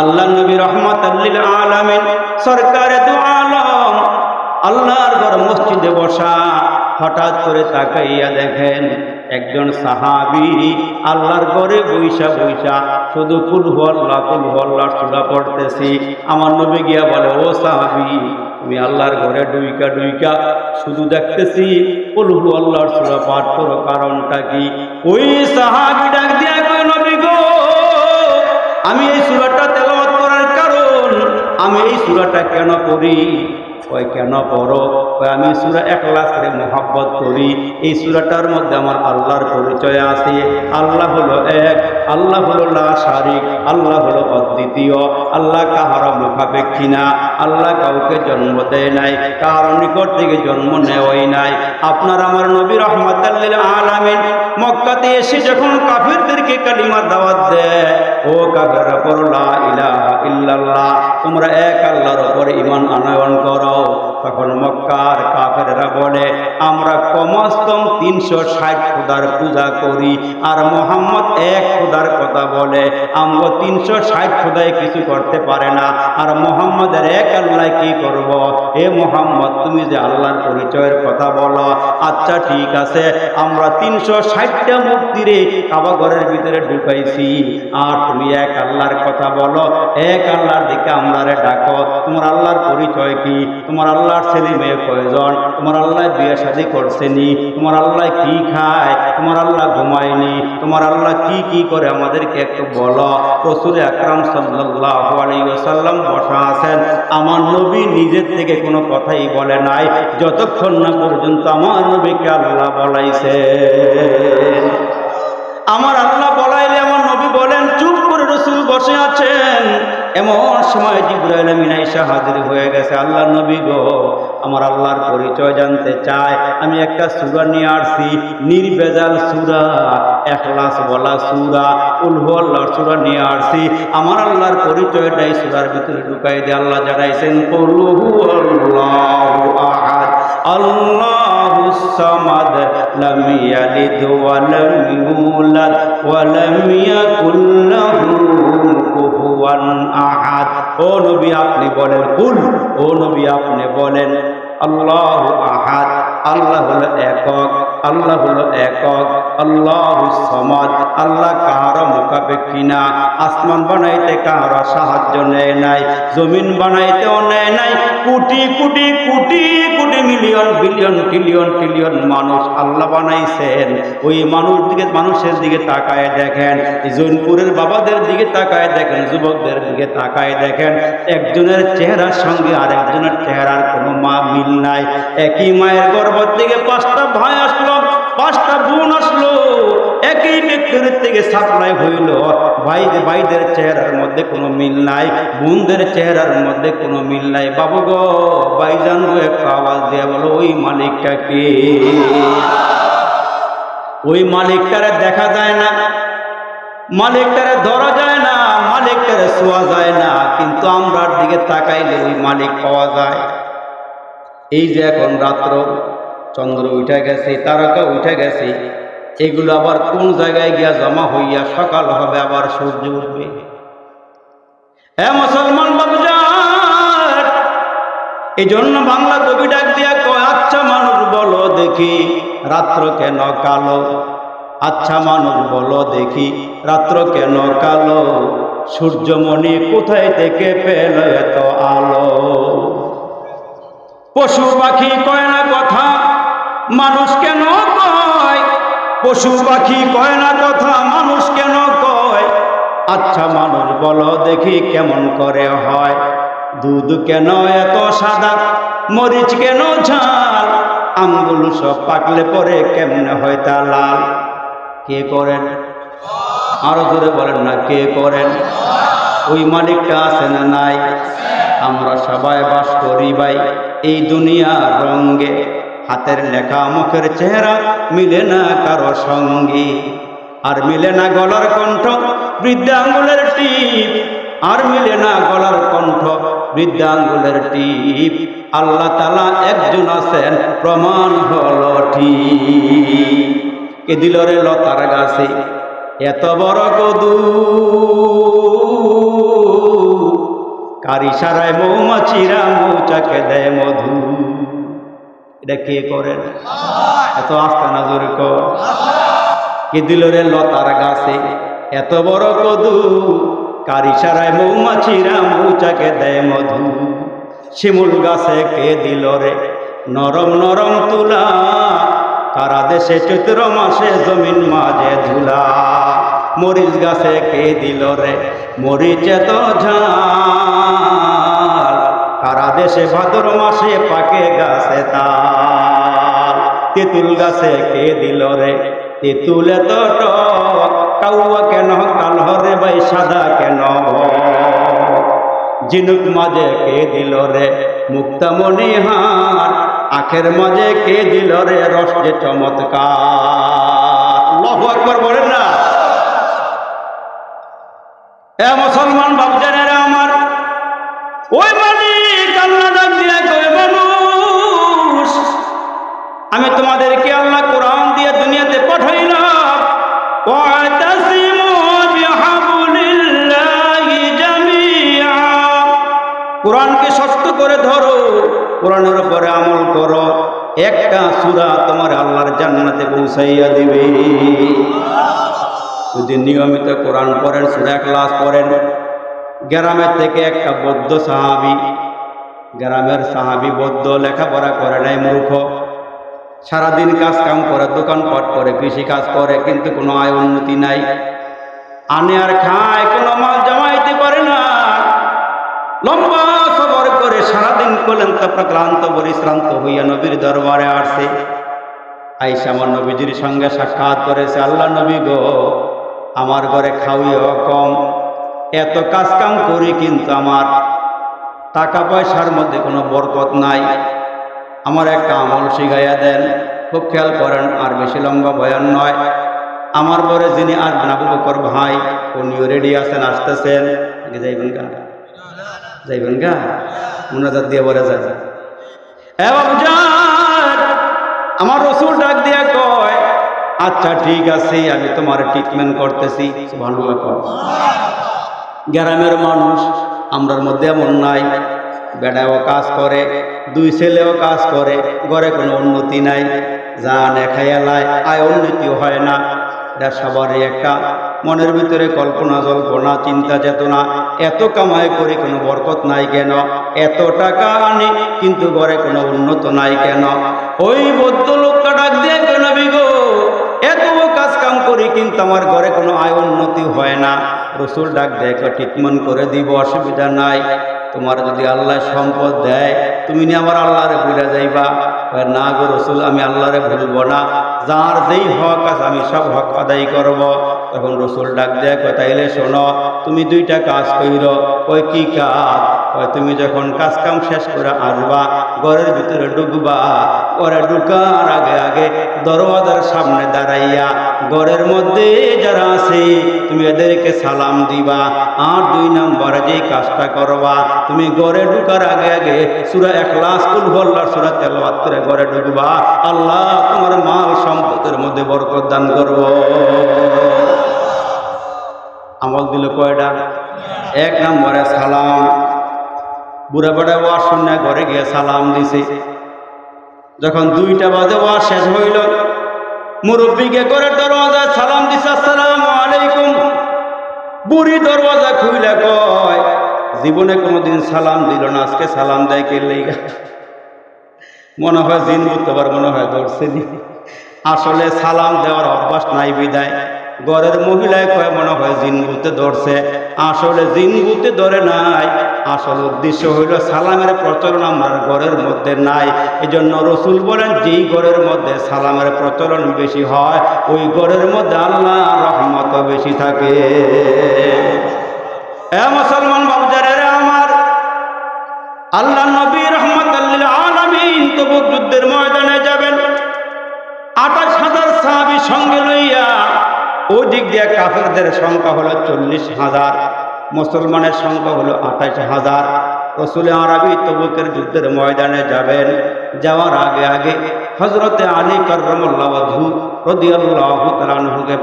আল্লাহ নবী রহমত আলমিন সরকারে আলম আল্লাহর ঘর মসজিদে বসা হঠাৎ করে তাকাইয়া দেখেন একজন সাহাবি আল্লাহর ঘরে বৈশা বৈশা শুধু কুলহু আল্লাহ কুলহু আল্লাহ সুরা পড়তেছি। আমার নবী গিয়া বলে, ও সাহাবি, তুমি আল্লাহর ঘরে ডুইকা ডুইকা শুধু দেখতেছি কুলহু আল্লাহর সুরা পাঠ করো, কারণটা কি? ওই সাহাবি ডাক দিয়া আমি এই সুরাটা তেলাওয়াত করার কারণ, আমি এই সুরাটা কেন পড়ি? কয়, কেন পড়ো? কয়, আমি সুরা একলাস করে মোহাব্বত করি। এই সুরাটার মধ্যে আমার আল্লাহর পরিচয় আছে। আল্লাহ হলো এক, আল্লাহ হলো লা শারিক, আল্লাহ হলো অদ্বিতীয়। আল্লাহ কাহার মুখাপেক্ষী না। আল্লাহ কাউকে জন্ম দেয় নাই, কারও নিকট থেকে জন্ম নেওয়াই নাই। আপনার আমার নবী রহমতাল্লিল আলামিন মক্কাতে এসে যখন কাফিরদেরকে কালিমার দাওয়াত দেয় ও লা ইলাহা ইল্লাল্লাহ, তোমরা এক আল্লাহর উপর ঈমান আনয়ন করো। তখন মক্কার কাফেররা বলে, আমরা কমস্তম তিনশো ষাট খোদার পূজা করি, আর মোহাম্মদ এক খোদার কথা বলে আমরা তিনশো ষাট খোদায় কিছু করতে পারে না। আর মোহাম্মদের এক আল্লাহ কি করব? এ মোহাম্মদ, তুমি যে আল্লাহর পরিচয়ের কথা বলো আচ্ছা ঠিক আছে, আমরা তিনশো ষাটটা মূর্তিরে কাবা ঘরের ভিতরে ঢুকাইছি। আর তুমি এক আল্লাহর কথা বলো, এক আল্লাহর দিকে আমরা রে ডাকো। তোমার আল্লাহর পরিচয় কি? তোমার আল্লাহর ছেলে মেয়ে কয়জন? তোমার আল্লাহ বিয়ে শাদী করছেনি। তোমার আল্লাহ কি খায়? তোমার আল্লাহ ঘুমায়নি। তোমার আল্লাহ কি কি করে আমাদেরকে একটু বলো। রসুল আকরাম সাল্লাহ আলাইসাল্লাম বসা আছেন। আমার নবী নিজের থেকে কোনো কথাই বলে নাই। যতক্ষণ না পর্যন্ত আমার নবীকে আল্লাহ বলাইছে। আমার আল্লাহ বলাইলে আমার নবী বলেন, চুপ করে রসুল বসে আছেন। এমন সময় জিব্রাইল আমিন আইসা হাজির হয়ে গেছে আল্লাহ নবী গো, আমার আল্লাহর পরিচয় জানতে চায়। আমি একটা সুরা নিয়ে আসছি, নির্বেজাল সুরা, এখলাস বলা সুরা, উলহু আল্লাহর সুরা নিয়ে আসছি। আমার আল্লাহর পরিচয়টাই সুরার ভিতরে ঢুকাই দিয়ে আল্লাহ জানাইছেন আল্লাহু ইয়ালিদ ওয়া লাম ইউলাদ ওয়া লাম ইয়াকুল লাহু কুফুয়ান আহাদ ও নবী আপনি বলেন, কুল, ও নবী আপনি বলেন, আল্লাহু আহাদ। আল্লাহ হলো একক, আল্লাহ হলো একক, আল্লাহ সমাজ আল্লাহ কাহার মুখাপেক্ষী না আসমান বানাইতে কাহার সাহায্য নেয় নাই, জমিন বানাইতেও নেয় নাই। Crore crore crore crore million, billion trillion trillion মানুষ আল্লাহ বানাইছেন। ওই মানুষ দিকে, মানুষের দিকে তাকায় দেখেন, জৈনপুরের বাবাদের দিকে তাকায় দেখেন, যুবকদের দিকে তাকায় দেখেন। একজনের চেহারার সঙ্গে আরেকজনের চেহারার কোনো মা মিল নাই। একই মায়ের গর্ভ থেকে পাঁচটা ভাই আসলো, পাঁচটা বোন আসলো। একই ব্যক্তির থেকে সাপ্লাই হইল। ভাইদের ভাইদের চেহারার মধ্যে কোনো মিল নাই, বোনদের চেহারার মধ্যে কোনো মিল নাই। বাবু গো, ভাইজান গো, একটা আওয়াজ দিয়ে বলো, ওই মালিকটা কে? ওই মালিকটারে দেখা যায় না, মালিকটারে ধরা যায় না, মালিকটারে শোয়া যায় না। কিন্তু আমরার দিকে তাকাইলে ওই মালিক পাওয়া যায়। এই যে এখন রাত্র চন্দ্র উঠে গেছে, তারকা উঠে গেছে। এগুলো আবার কোন জায়গায় গিয়া জমা হইয়া সকাল হবে, আবার সূর্য উঠবে? হ্যাঁ মুসলমান বাবুজান এই জন্য বাংলা কবি ডাক দিয়া কয় আচ্ছা মানুষ বলো দেখি, রাত্র কেন কালো? আচ্ছা মানুষ বলো দেখি, রাত্র কেন কালো? সূর্যমণি কোথায় থেকে পেল এত আলো? পশু পাখি কয় না কথা মানুষ কেন কয়? পশু পাখি কয় না কথা, মানুষ কেন কয়? আচ্ছা মানুষ বলো দেখি কেমন করে হয়। দুধ কেন এত সাদা? মরিচ কেন ঝাল? আঙ্গুল সব পাকলে পরে কেমনে হয় তা লাল? কে করেন? আরও জোরে বলেন না, কে করেন? ওই মালিকটা আছে না নাই? আমরা সবাই বাস করি ভাই, এই দুনিয়ার রঙ্গে হাতের লেখা মুখের চেহারা মিলে না কারও সঙ্গী। আর মিলে না গলার কণ্ঠ বৃদ্ধাঙ্গুলের টিপ। আর মিলে না গলার কণ্ঠ বৃদ্ধাঙ্গুলের টিপ। আল্লাহ তালা একজন আছেন, প্রমাণ হল ঠিক। কে দিল রে লতার গাছে, এত বড় কদু। কার ইশারায় মৌমাছিরা মৌচাকে দেয় মধু। এটা কে করেন এত আস্তে না জোরে কে দিল রে লতার গাছে? এত বড় কদু। কার ইশারায় মৌমাছিরা মৌচাকে দেয় মধু। শিমুল গাছে কে দিল রে? নরম নরম তুলা। কারা দেশে চৈত্র মাসে জমিন মাঝে ধুলা। মরিচ গাছে কে দিল রে? মরিচে তো কারা দেশে ভাদর মাসে পাকে গাছে তাল। তেঁতুল গাছে কে দিল রে? তেঁতুলে তো টক, কাউয়া কেন কাল রে ভাই, সাদা কেন জিনুক মাঝে কে দিল রে? মুক্তামণি হার, আখের মাঝে কে দিল রে? রস যে চমৎকার। আল্লাহু আকবার বলেন না। এ মুসলমান বাবজানেরা কোরআনকে শক্ত করে ধরো। কোরআনের উপরে আমল করো। একটা সূরা তোমার আল্লাহর জান্নাতে পৌঁছাইয়া দিবে। যদি নিয়মিত কোরআন পড়েন, সুরা ক্লাস পড়েন, গ্রামের থেকে একটা বৌদ্ধ সাহাবি, গ্রামের সাহাবি বৌদ্ধ লেখাপড়া করে নাই, মূর্খ। সারাদিন কাজ কাম করে, দোকানপাট করে কৃষি কাজ করে, কিন্তু কোনো আয় উন্নতি নাই। আনে আর খায়, কোনো মাল জমাইতে লম্বা সফর করে সারাদিন করলেন তারপর ক্লান্ত পরিশ্রান্ত হইয়া নবীর দরবারে আসছে আইসা আমার নবীজির সঙ্গে সাক্ষাৎ করেছে, আল্লাহ নবী গো, আমার ঘরে খাওয়াইও কম। এত কাজ কাম করি কিন্তু আমার টাকা পয়সার মধ্যে কোনো বরকত নাই। আমার একটা আমল শিখাইয়া দেন। খুব খেয়াল করেন, আর বেশি লম্বা বয়ান নয়। আমার পরে যিনি আর আবু বকর ভাই, উনিও রেডি আছেন, আসতেছেন। যাইবেন গা যাইবেন গা, মুনাজাত দিয়ে বলে যায় আমার রসুল ডাক দিয়া কয় আচ্ছা ঠিক আছে, আমি তোমার ট্রিটমেন্ট করতেছি। গ্রামের মানুষ, আমরার মধ্যে এমন নাই। বেড়াও কাজ করে, দুই ছেলেও কাজ করে, ঘরে কোনো উন্নতি নাই। যা নেখাইয়ালায় আয় উন্নতিও হয় না। এটা সবারই একটা মনের ভিতরে কল্পনা, জল্পনা, চিন্তা, চেতনা, এত কামাই করে কোনো বরকত নাই কেন? এত টাকা আনি, কিন্তু ঘরে কোনো উন্নত নাই কেন? ওই বদ্ধ লোকটা ডাক দিয়ে কেন বিগো এত কাজ কাম করি, কিন্তু আমার ঘরে কোনো আয় উন্নতি হয় না। রসুল ডাক দেয় ট্রিটমেন্ট করে দিব, অসুবিধা নাই। তোমার যদি আল্লাহ সম্পদ দেয়, তুমি নিয়ে আমার আল্লাহরে ভুলে যাইবা। না গো রসুল, আমি আল্লাহরে ভুলবো না। যার যেই হক আছে, আমি সব হক আদায়ী করব। তখন রসুল ডাক দেয়, কয়, তাইলে শোনো, তুমি দুইটা কাজ কইর। কই কি কাজ? তুমি যখন কাজ কাম শেষ করে আসবা, ঘরের ভিতরে ঢুকবা, ঘরে ঢুকার আগে আগে দরওয়াজার সামনে দাঁড়াইয়া ঘরের মধ্যে যারা আছে, তুমি এদেরকে সালাম দিবা। আর দুই নম্বরে, যেই কাজটা করবা, তুমি ঘরে ঢুকার আগে আগে সুরা এখলাস কুল হল্লার সুরা তেলাওয়াত করে ঘরে ঢুকবা। আল্লাহ তোমার মাল সম্পদের মধ্যে বরকত দান করব আমল দিল কয়টা? এক নম্বরে সালাম। বুড়া বেড়া ওয়ার শূন্য ঘরে গিয়ে সালাম দিছে। যখন দুইটা বাজে ওয়ার শেষ হইল, মুরব্বীকে করে দরওয়াজায় সালাম দিছে, আসসালামু আলাইকুম। বুড়ি দরওয়াজা খুইলে কয়, জীবনে কোনোদিন সালাম দিল না, আজকে সালাম দেয় কে লেগা মনে হয় জিন পার মনে হয় ধরছে নি। আসলে সালাম দেওয়ার অভ্যাস নাই বিদায়। ঘরের মহিলায় কয়, মনে হয় জিন বুতে ধরছে। আসলে জিন বুতে ধরে নাই। আসল উদ্দেশ্য হইল সালামের প্রচলন আমার ঘরের মধ্যে নাই। এই জন্য রসুল বলেন, যেই ঘরের মধ্যে সালামের প্রচলন বেশি হয়, ওই ঘরের মধ্যে আল্লাহ রহমত বেশি থাকে। মুসলমান বাবজারেরা আমার আল্লাহ নবী রহমতাল্লিল আলমিন তবুক যুদ্ধের ময়দানে যাবেন। আঠাশ হাজার সাহাবি সঙ্গে লইয়া ওই দিক দিয়ে কাফেরদের সংখ্যা হলো চল্লিশ হাজার। মুসলমানের সংখ্যা হলো আঠাশ হাজার। রসুল আরবি তবুকের যুদ্ধের ময়দানে যাবেন। যাওয়ার আগে আগে হজরতে আলী করমুল্লাহু রদিয়াল্লাহ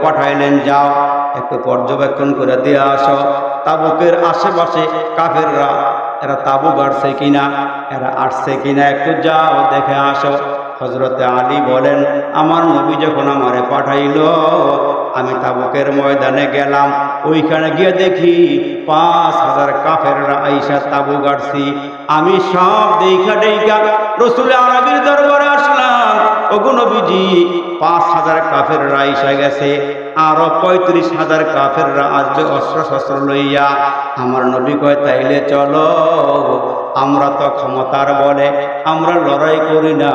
পাঠাইলেন, যাও, একটু পর্যবেক্ষণ করে দিয়ে আসো। তাবুকের আশেপাশে কাফেররা, এরা তাবু গাড়ছে কিনা? এরা আসছে কিনা একটু যাও, দেখে আসো। হজরতে আলী বলেন, আমার নবী যখন আমারে পাঠাইল আমি তাবুকের ময়দানে গেলাম। ওইখানে গিয়ে দেখি পাঁচ হাজার কাফেররা আইসা তাবু গাড়ছি আমি সব দেখা দেখা রসুলে আরবির দরবারে আসলাম। নবীজি পাঁচ হাজার কাফেররা আইসা গেছে, আরও পঁয়ত্রিশ হাজার কাফেররা আসবে অস্ত্র শস্ত্র লইয়া আমার নবী কয়, তাইলে চলো, আমরা তো ক্ষমতার বলে, আমরা লড়াই করি না,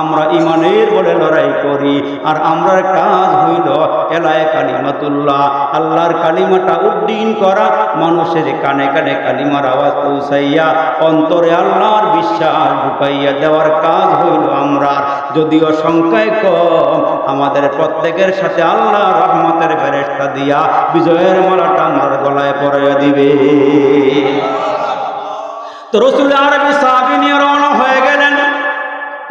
আমরা ইমানের বলে লড়াই করি, আর আমরার কাজ হইল এলায় কালিমাতুল্লাহ, আল্লাহর কালিমাটা উদ্দিন করা, মানুষের কানে কানে কালিমার আওয়াজ পৌঁছাইয়া অন্তরে আল্লাহর বিশ্বাস ঢুকাইয়া দেওয়ার কাজ হইল আমরা যদিও সংখ্যায় কম আমাদের প্রত্যেকের সাথে আল্লাহ রহমতের ফেরেস্তা দিয়া বিজয়ের মালাটা আমার গলায় পরাইয়া দিবে। তো রসুল আরবি সাহাবি নিয়ে রওনা হয়ে গেলেন।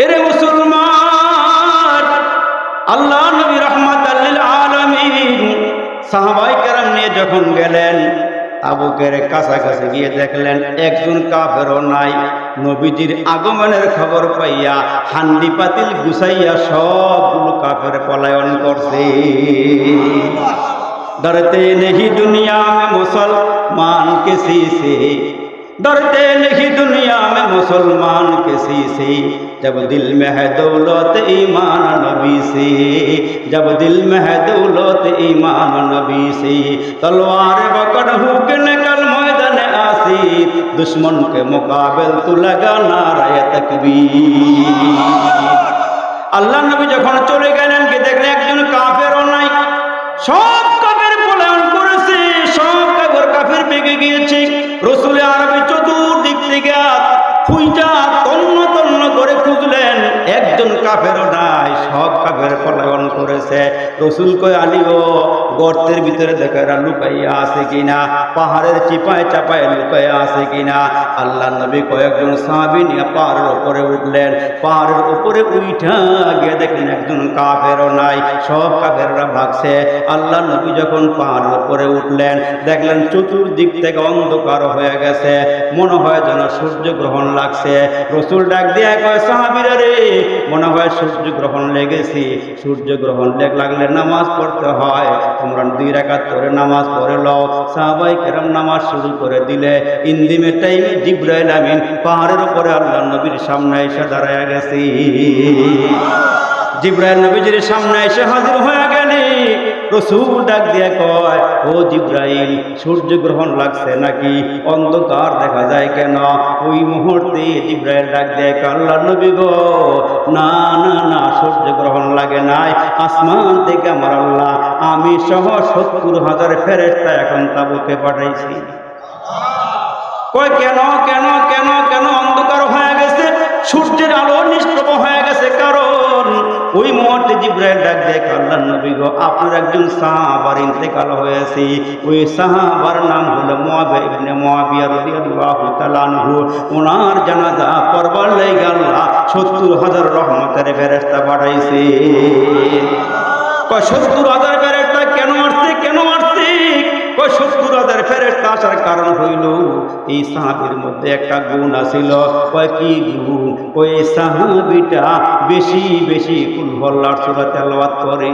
এরে মুসলমান, আল্লাহ নবী রহমত আলমিন সাহাবাই কেরাম নিয়ে যখন গেলেন তাবুকের কাছাকাছি গিয়ে দেখলেন একজন কাফেরও নাই। নবীজির আগমনের খবর পাইয়া হান্ডি পাতিল গুছাইয়া সবগুলো কাফের পলায়ন করছে। ডরতে নেহি দুনিয়া মে মুসলমান কেসি সে ডরতে নেহি দুনিয়া মে মুসলমান কেসি সে जब दिल में है दौलत ईमान नबी से जब दिल में है दौलत ईमान नबी से तलवार पकड़ हुक निकल मैदान आसी दुश्मन के मुकाबल तू लगा नाराय तकबीर আল্লাহ নবী যখন চলে গেলেন কি দেখলেন একজন কাফেরও নাই সব কাফেরও নাই সব কাফের পলায়ন করেছে। রসুল কয় আলিও গর্তের ভিতরে দেখে লুকাইয়া আছে কিনা? পাহাড়ের চিপায় চাপায় লুকাইয়া আছে কিনা? আল্লাহ নবী কয়েকজন সাহাবি নিয়ে পাহাড়ের উপরে উঠলেন। পাহাড়ের উপরে উঠা গিয়ে দেখলেন একজন কাফেরও নাই, সব কাফেররা ভাগছে। আল্লাহ নবী যখন পাহাড়ের উপরে উঠলেন, দেখলেন চতুর্দিক থেকে অন্ধকার হয়ে গেছে। মনে হয় যেন সূর্য গ্রহণ লাগছে। রসুল ডাক দিয়ে কয়, সাহাবিরা রে, মনে হয় সূর্য গ্রহণ লেগেছি। সূর্য গ্রহণ লেখ লাগলে নামাজ পড়তে হয়। তোমরা দুই রেখা করে নামাজ পড়ে লও। সাহাবাই কেরাম নামাজ শুরু করে দিলে। ইন্দিমের টাইমে জিব্রাইল আমিন পাহাড়ের উপরে আল্লাহ নবীর সামনে এসে দাঁড়ায় গেছি। জিব্রাইল নবীজির সামনে এসে হাজির হয়ে রসুল ডাক দিয়ে কয় ও জিব্রাইল সূর্য গ্রহণ লাগছে নাকি? অন্ধকার দেখা যায় কেন? ওই মুহূর্তে জিব্রাইল ডাক দিয়ে কয়, আল্লাহ নবী গো না না না সূর্য গ্রহণ লাগে নাই। আসমান থেকে আমার আল্লাহ আমি সহ সত্তর হাজার ফেরেস্তা এখন তাবুকে পাঠাইছি। কয় কেন কেন কেন কেন অন্ধকার হয়ে গেছে? সূর্যের আলো নিষ্প্রভ হয়ে গেছে, কারণ ওই মুহূর্তে জিব্রাইল ডাক দেখ আল্লাহ নবী গো, আপনার একজন সাহাবার ইন্তেকাল হয়েছে। ওই সাহাবার নাম হলো মুয়াবিয়া ইবনে মুয়াবিয়া রাদিয়াল্লাহু তাআলা আনহু। ওনার জানাজা পড়বার লাগি আল্লাহ 70 হাজার রহমতের ফেরেশতা পাঠাইছে। কয় 70 হাজার ফেরেশতা কেন আসছে কেন আসছে? কয় সত্তর আসার কারণ হইল, এই সাহাবির মধ্যে একটা গুণ আছিল। কয়, কি গুণ? ওই সাহাবিটা বেশি বেশি কুলহল্লার সুরা তেলাওয়াত করে।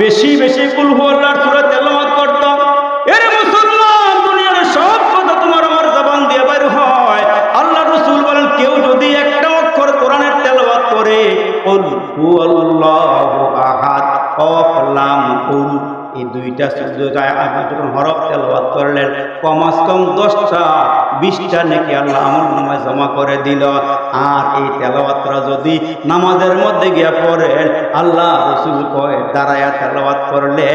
বেশি বেশি কুলহল্লার সুরা তেলাওয়াত মুসলমান, দুনিয়ার সব তোমার হয়। আল্লাহ রসুল বলেন, কেউ যদি একটা অক্ষর কোরআনের তেলাওয়াত করে এই দুইটা দুইটায় আপনি যখন হরফ তেলবাদ করলেন, কমাস কম দশটা, বিশটা নাকি আল্লাহ আমার নামায় জমা করে দিল। আর এই তেলাওয়াতরা যদি নামাজের মধ্যে গিয়ে পড়েন, আল্লাহ রসুল কয়, দাঁড়ায়া তেলাওয়াত করলে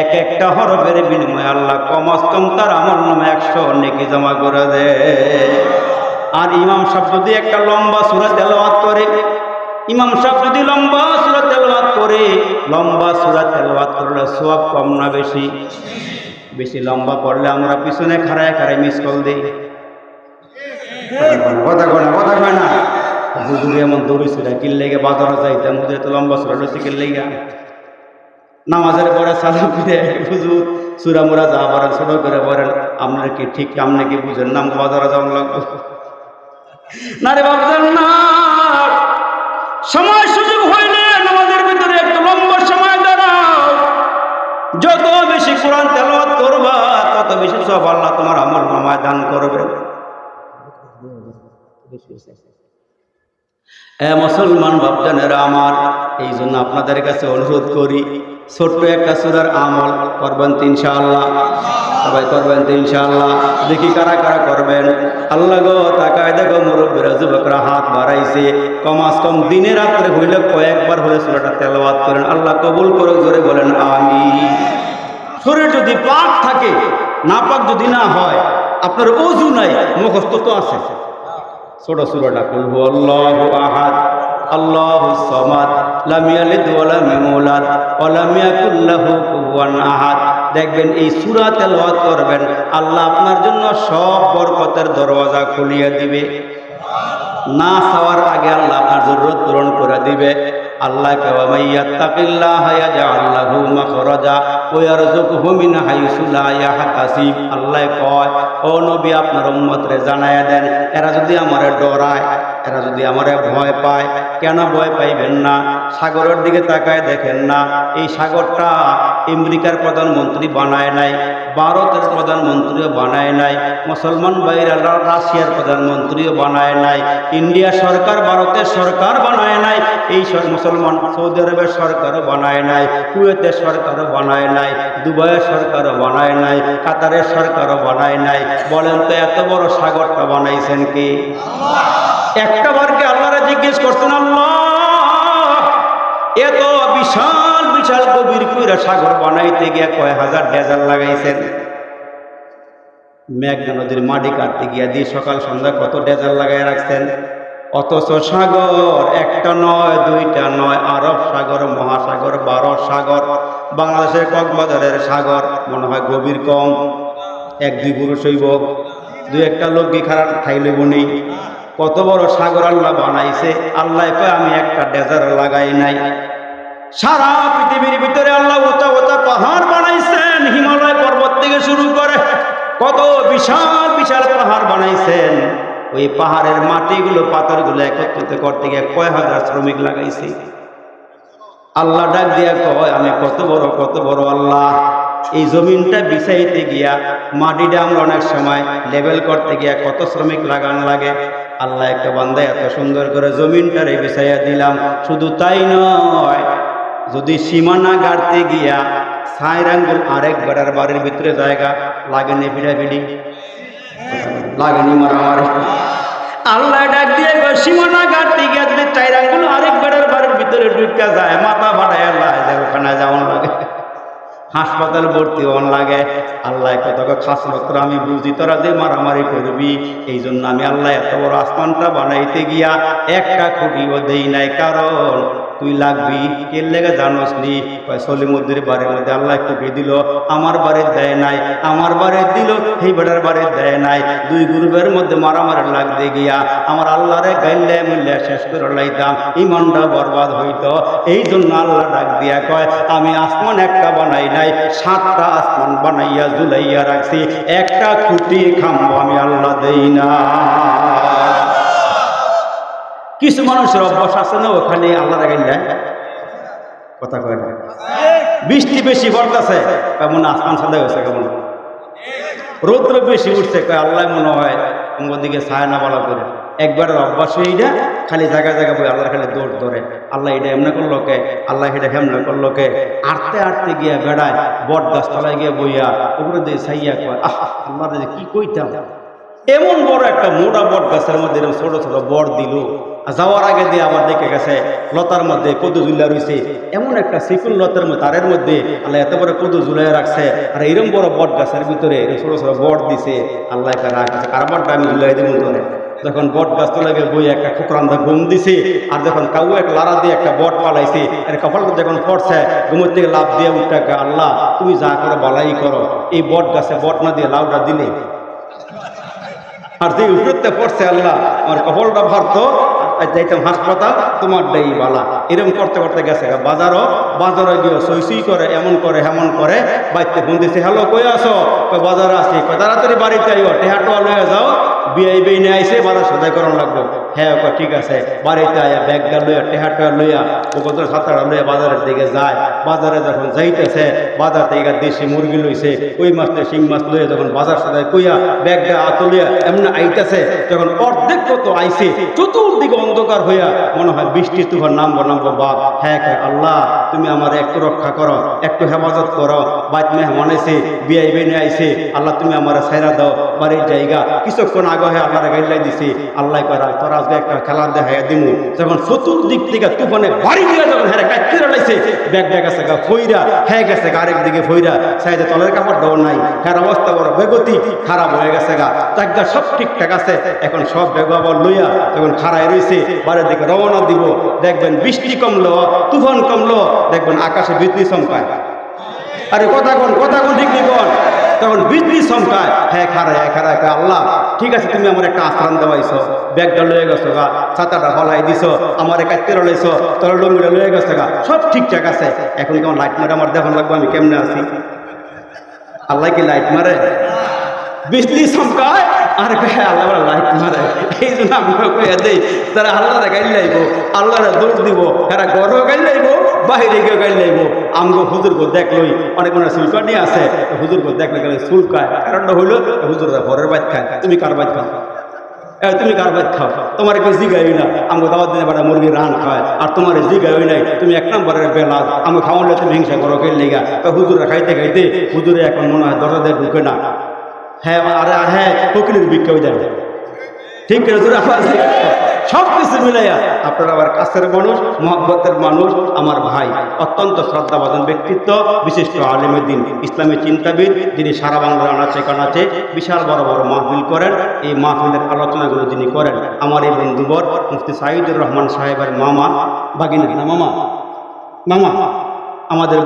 এক একটা হরফের বিনিময়ে আল্লাহ কমাস কম তার আমার নামে একশো নেকি জমা করে দেয়। আর ইমাম সাহেব যদি একটা লম্বা সুরা তেলাওয়াত করে, ইমাম সাহেব যদি লম্বা করে লম্বা সুরা তেলাওয়াত করলে সোয়াব কম না বেশি? বেশি লম্বা পড়লে আমরা পিছনে খাড়ায় খাড়ায় মিস কল দিই নামাজের যা করে আপনার কি ঠিক বুঝেন নাম সময় সুযোগ নামাজের যত বেশি কোরআন তেলাওয়াত করবা, তত বেশি সব আল্লাহ তোমার আমল নামায় দান করবে। এ মুসলমান বাপজানেরা আমার, এই জন্য আপনাদের কাছে অনুরোধ করি, ছোট্ট একটা সুরার আমল করবেন ইনশাআল্লাহ। সবাই করবেন তো ইনশাআল্লাহ। দেখি কারা কারা করবেন। আল্লাহ গো তাকায় দেখো মুরব্বীরা যুবকরা হাত বাড়াইছে। কমাস কম দিনে রাত্রে হইলে কয়েকবার হলে সুরাটা তেলাওয়াত করেন। আল্লাহ কবুল করে জোরে বলেন আমি শরীর যদি পাক থাকে না পাক যদি না হয়, আপনার অজু নাই, মুখস্থ তো আছে। ছোট সুরাটা কুলহু আল্লাহু আহাদ। আল্লাহু সামাদ, লাম ইয়ালিদ ওয়া লাম ইউলাদ, ওয়া লাম ইয়াকুল লাহু কুফুয়ান আহাদ। দেখবেন এই সূরা তেলাওয়াত করবেন, আল্লাহ আপনার জন্য সব বরকতের দরওয়াজা খুলিয়ে দিবে। না চাওয়ার আগে আল্লাহ আপনার জরুরত পূরণ করে দিবে। আল্লাহ আল্লাহ কয়, ও নবী, আপনার উম্মতরে জানায়া দেন, এরা যদি আমারে ডরায় এরা যদি আমারে ভয় পায়, কেন ভয় পাইবেন না? সাগরের দিকে তাকায় দেখেন না। এই সাগরটা আমেরিকার প্রধানমন্ত্রী বানায় নাই, ভারতের প্রধানমন্ত্রীও বানায় নাই, মুসলমান বাইরা রাশিয়ার প্রধানমন্ত্রীও বানায় নাই, ইন্ডিয়া সরকার ভারতের সরকার বানায় নাই, এই মুসলমান সৌদি আরবের সরকারও বানায় নাই, কুয়েতের সরকারও বানায় নাই, দুবাইয়ের সরকারও বানায় নাই, কাতারের সরকারও বানায় নাই। বলেন তো এত বড় সাগরটা বানাইছেন কি? একটা বারকে আল্লাহরা জিজ্ঞেস করছেন এত বিশাল বিশাল গভীর কইরা সাগর বানাইতে গিয়া কয় হাজার ডেজার লাগাইছেন? মেঘনা নদীর মাটি কাটতে গিয়া দিয়ে সকাল সন্ধ্যা কত ডেজার লাগাই রাখছেন? অথচ সাগর একটা নয়, দুইটা নয়, আরব সাগর, মহাসাগর, বারো সাগর, বাংলাদেশের কক্সবাজারের সাগর, মনে হয় গভীর কম। এক দুই পুরুষ হইব, দুই একটা লোক কি খারাপ খাইলে বনি কত বড় সাগর আল্লাহ বানাইছে। আল্লাহ আমি একটা ডেজার লাগাই নাই। সারা পৃথিবীর ভিতরে আল্লাহ ওটা ওটা পাহাড় বানাইছেন, হিমালয় পর্বত থেকে শুরু করে কত বিশাল বিশাল পাহাড় বানাইছেন। ওই পাহাড়ের মাটিগুলো, পাথরগুলো একত্রিত করতে গিয়ে কয় হাজার শ্রমিক লাগাইছে। আল্লাহ ডাক দিয়া কয়, আমি কত বড় কত বড় আল্লাহ। এই জমিনটা বিছাইতে গিয়া, মাটিটা আমরা অনেক সময় লেভেল করতে গিয়া কত শ্রমিক লাগান লাগে। আল্লাহ একটা বান্দা এত সুন্দর করে জমিনটারে বিছাইয়া দিলাম। শুধু তাই নয়, যদি সীমানা গাড়তে গিয়া সাইর আঙ্গুল আরেক বেড়ার বাড়ির ভিতরে জায়গা লাগেনি ভিড়াভিড়ি? লাগেনি মারামারি। আল্লাহ ডাক দিয়ে সীমানা গাড়তে গিয়া যদি চাইর আরেক বেড়ার বাড়ির ভিতরে ঢুকা যায়, মাথা ফাটায় আল্লাহ যায় ওখানে যাওয়ান লাগে। হাসপাতাল ভর্তি হন লাগে। আল্লাহ কত খাসপত্র আমি বুঝি, তোরা যে মারামারি করবি এই জন্য আমি আল্লাহ এত বড় আসমানটা বানাইতে গিয়া একটা খুঁটিও দেই নাই, কারণ তুই লাগবি? কে লেগে জানোস নি? সলিমুদ্দির বাড়ির মধ্যে আল্লাহ খুঁটি দিল। আমার বাড়ির দেয় নাই, আমার বাড়ির দিল বেটার বাড়ির দেয় নাই। দুই গ্রুপের মধ্যে মারামারি লাগতে গিয়া আমার আল্লাহরে গাইলে মূল্যে শেষ করে লাইতাম। ইমানটা বরবাদ হইত। এই জন্য আল্লাহ ডাক দিয়া কয়, আমি আসমান একটা বানাই নাই, সাতটা আসমান বানাইয়া জুলাইয়া রাখছি। একটা খুঁটি খাম্ব আমি আল্লাহ দেই না। কিছু মানুষের অভ্যাস আছে না, ওখানে আল্লাহ রাখেন যায় কথা কয় না। বৃষ্টি বেশি পড়তেছে কেমন আসমান সাদা হয়েছে কেমন রৌদ্র বেশি উঠছে, কয় আল্লাহ মনে হয় দিকে ছায় না বলা করে। একবার অভ্যাস এইটা খালি জায়গা জায়গা বই আল্লাহ খালি দৌড় ধরে। আল্লাহ এটা এমনি করল কে? আল্লাহ এটা হেমনে করল কে? আটতে আটতে গিয়া বেড়ায় বট গাছ তলায় গিয়ে বইয়া উপরে দিয়ে ছাইয়া কয়, আহ আল্লাহ কি কইতাম? এমন বড় একটা মোটা বট গাছের মধ্যে এরকম ছোট ছোট বট দিল। যাওয়ার আগে দিয়ে আমার দেখে গেছে, লতার মধ্যে কদু ঝুলা রয়েছে। এমন একটা সিকুল লতার মধ্যে, তারের মধ্যে আল্লাহ এত বড় কদু ঝুলাই রাখছে। আর এরম বড় বট গাছের ভিতরে ছোট ছোট বট দিছে। আল্লাহ একটা রাখছে কারবারটা আমি ঝুলাই দিব যখন বট গাছ তোলাকে বই একটা খুকরান্দা ঘুম দিছে, আর যখন কাউ এক লারা দিয়ে একটা বট পালাইছে আর কপালটা যখন পড়ছে ঘুমের থেকে লাভ দিয়ে উঠে আল্লাহ, তুমি যা করো বালাই করো, এই বট গাছে বট না দিয়ে লাউটা দিলে। আর যে উপরতে পড়ছে আল্লাহ, আমার কপালটা ভারত আর যাইতাম হাসপাতাল, তোমার দেই বালা এরকম করতে করতে গেছে। বাজারও বাজারে গিয়ে সই সই করে, এমন করে, হেমন করে, বাইতে ফোন দিছে হ্যালো, কই আসো বাজারে আসি তাড়াতাড়ি বাড়িতে আইও, টেহাটোয়া লয়ে যাও। বিয়ে বিয়ে নিয়ে আইসে বাজার সদাই করার লাগবো হ্যাঁ কই ঠিক আছে। বাড়িতে আয়া ব্যাগটা লইয়া টেহাটো লইয়া ওপর সাতাটা লইয়া বাজারের দিকে যায়। বাজারে যখন যাইতেছে, বাজার থেকে দেশি মুরগি লইছে। ওই মাছটা, শিং মাছ লইয়া যখন বাজার সদাই কইয়া ব্যাগটা আতলিয়া এমন আইতাছে যখন অর্ধেক কত আইছে, চতুর্দিকে অন্ধকার হইয়া মনে হয় বৃষ্টি তুফান, নামবো নামবো, বাপ। হ্যাঁ হ্যাঁ আল্লাহ, তুমি আমার একটু রক্ষা করো, একটু হেফাজত করো। বাইত মেহমান আইছে বিয়াই বেনে আইছে, আল্লাহ তুমি আমার সাইরা দাও। বাড়ির জায়গা, কিছুক্ষণ আগে হয়ে আল্লাহর গাইলাই দিছি। আল্লাহ করা তোর আজকে একটা খেলা দেখাইয়া দিমু। যখন চতুর্দিক থেকে তুফানে বাড়ি দিয়ে যখন হ্যাঁ কাটতে রলাইছে ব্যাগ ব্যাগ আছে গা, ফইরা হ্যাঁ গেছে গা, আরেক দিকে ফইরা, সাইডে তলের কাপড় দেওয়া নাই হ্যাঁ অবস্থা বড় বেগতি, খারাপ হয়ে গেছে গা। জায়গা সব ঠিকঠাক আছে, এখন সব আবার লইয়া তখন খাড়ায় রয়েছে বাড়ির দিকে রওনা দিব। দেখবেন বৃষ্টি কমলো, তুফান কমলো, দেখবেন আকাশে বিদ্যুৎ চমকায়। আরে কথা কোন কথা কোন, ঠিক নেই কোন? তখন বিদ্যুৎ চমকায় হ্যাঁ খারায় খারায় আল্লাহ। ঠিক আছে, তুমি আমার একটা আশ্রান দেওয়াইছো, ব্যাগটা লয়ে গেছো গা, ছাতাটা হলাই দিছো, আমার কাটতে রলাইছো, তোর লঙ্গিটা লয়ে গেছো গা, সব ঠিকঠাক আছে। এখন কেমন লাইট মারে, আমার দেখুন লাগবো, আমি কেমনে আছি? আল্লাহ কি লাইট মারে? বিজলি চমকায়? আর কহে আল্লাহ লাইট মারে এই জন্য আমরা কয়ে দেই, তারা আল্লাহরে গাইল লাইব আল্লাহরে দৌড় দিব, এরা গরও গাইল লাইব বাহিরে গিয়ে গাইল লাইব। আমগো হুজুর গো দেখলই অনেক মনে সুলকানি আছে হুজুর গো দেখলে গেলে সুলকায় কারণটা হইল হুজুররা ঘরের বাইত খায়। তুমি কার বাইত খাও? তুমি কার বাইত খাও? তোমার কেউ জিগাই না। আমাকে দাওয়াত দিনে বেড়া মুরগি রান খায়। আর তোমার জিগাই নাই। তুমি এক নম্বরের বেলা আমি খাওয়ালে তুমি হিংসা করো কে লেগা হুজুরে খাইতে খাইতে হুজুরে এখন মনে হয় দরজা দিয়ে ঢুকে না। হ্যাঁ আরে হ্যাঁ দেয়। ঠিক আপনারা মানুষ মানুষ, আমার ভাই, অত্যন্ত ব্যক্তিত্ব, বিশিষ্ট আলিমুদ্দিন ইসলামী চিন্তাবিদ, যিনি সারা বাংলার আনাচে কানাচে বিশাল বড় বড় মাহফিল করেন। এই মাহফিলের আলোচনাগুলো যিনি করেন, আমার এই বন্ধুবর, মুফতি সাইদুর রহমান সাহেবের মামা বাগিনা মামা মামা, আমাদের